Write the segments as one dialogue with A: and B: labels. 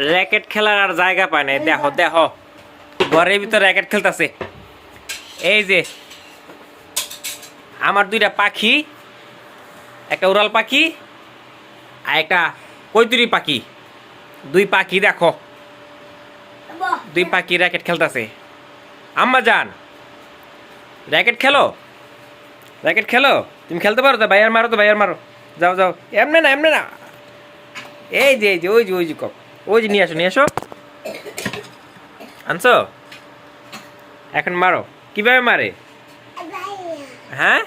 A: Racket খেলার আর জায়গা পায় না দেখো দেখো। ঘরের ভিতরে র্যাকেট খেলতেছে। এই যে, আমার দুইটা পাখি, একটা উড়াল পাখি আর একটা কৈতুরি পাখি। দুই পাখি, দেখো। দুই পাখি র্যাকেট খেলতেছে। আম্মা যান র্যাকেট খেলো? র্যাকেট খেলো? তুমি খেলতে পারো তো? ভাইয়ার মারো তো, ভাইয়ার মারো। যাও যাও। এমনি না এমনি না। এই যে এই যে, ওই যে ওই যে কক ওই যে নিয়ে আসো নিয়ে আসো। আনছো? এখন মারো। কীভাবে মারে? হ্যাঁ?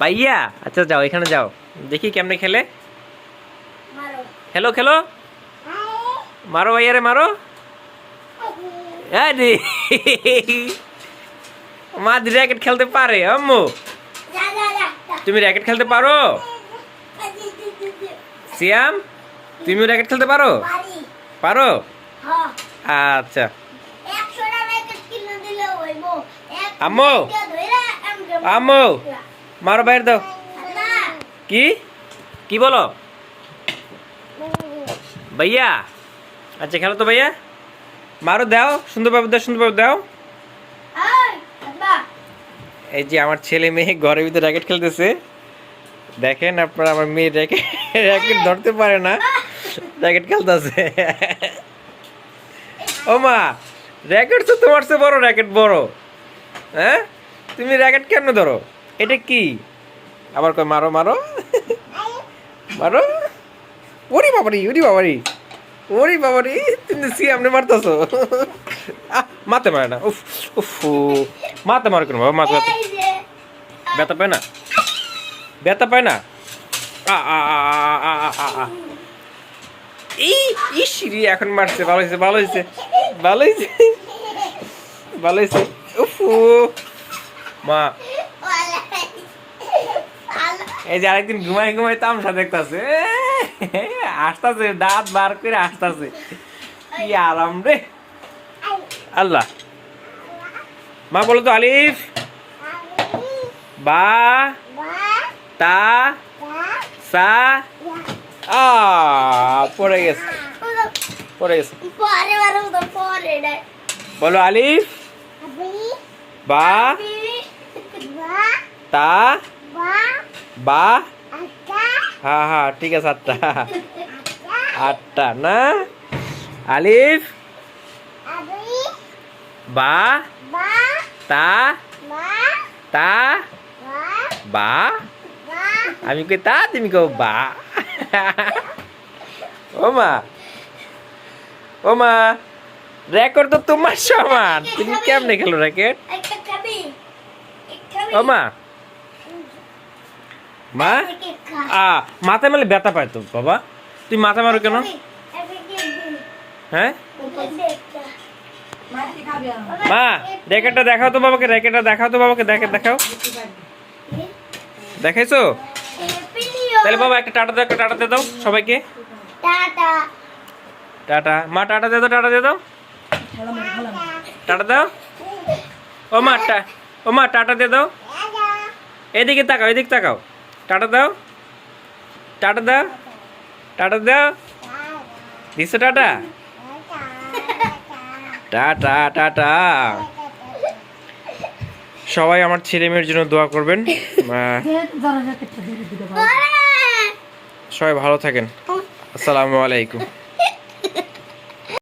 A: ভাইয়া। আচ্ছা যাও, এখানে যাও। দেখি কেমনে খেলে। খেলো খেলো। মারো ভাইয়ারে মারো। মা দি র্যাকেট খেলতে পারে, আম্মু। তুমি র্যাকেট খেলতে পারো? সিয়াম? তুমি র্যাকেট খেলতে পারো? পারো। আচ্ছা। আম্মু! আম্মু! মারো বাইরে দাও। কি? কি বলো? ভাইয়া? আচ্ছা খেলো তো ভাইয়া। মারো দাও। সুন্দরভাবে দাও সুন্দরভাবে দাও। এই যে আমার ছেলে মেয়ে ঘরের ভিতরে র্যাকেট খেলতেছে। দেখেন আপনারা আমার মেয়ে র্যাকেট র্যাকেট ধরতে পারে না। র্যাকেট খেলতেছে। ও মা র্যাকেট তো তোমার চেয়ে বড় র্যাকেট বড়। হ্যাঁ? তুমি র্যাকেট কেন ধরো? এটা কি? আবার কই মারো মারো। মারো। ওরে বাবারি ওরে বাবারি। ওরে বাবারি তুমি সি আপনি মারতেছো। মাতে মারে না। উফ উফ মাতে মারে কেন বাবা মাতে মাতে ব্যথা পায় না? ব্যথা পায় না? আ আ আ আ আ আ। এই ইসিরি এখন মারছে ভালো হয়েছে ভালো হয়েছে ভালো হয়েছে ভালো হয়েছে। উফ। মা। এই যে আরেকদিন ঘুমাই ঘুমাই তামসা দেখতাছে। আসতাছে দাঁত বার করে আসতাছে কি আরাম রে। আল্লাহ। মা বলো তো আলিফ। বা। তা। সা। আ। পড়ে গেছে। পড়ে গেছে। বলো আলিফ বা তা বা হ্যাঁ হ্যাঁ ঠিক আছে আটটা। আটটা। না? আলিফ বা তা তা বা। আমি কই তা তুমি কও বা। ও মা ও মা রেকর্ড তো তোমার সমান। তুমি কেমনে খেলো র্যাকেট
B: একটা খাবি
A: ও মা? মা আ মাথায় মেলে ব্যথা পায় তো বাবা। তুই মাথা মারো কেন? হ্যাঁ? মা র্যাকেটটা দেখাও তো বাবাকে র্যাকেটটা দেখাও তো বাবাকে দেখে দেখাও। দেখাইছো? তাহলে বাবা একটা টাটা দাও একটা টাটা দিয়ে দাও সবাইকে।
B: টাটা।
A: টাটা। মা টাটা দিয়ে দাও টাটা দিয়ে দাও। টাটা দাও। ও মা টা ও মা টাটা দিয়ে দাও। এদিকে তাকাও এদিকে তাকাও। টাটা দাও। টাটা দাও। টাটা দাও। দিছো টাটা? Tata tata. সবাই আমার ছেলে মেয়ের জন্য দোয়া করবেন। সবাই ভালো থাকেন। আসসালামু আলাইকুম।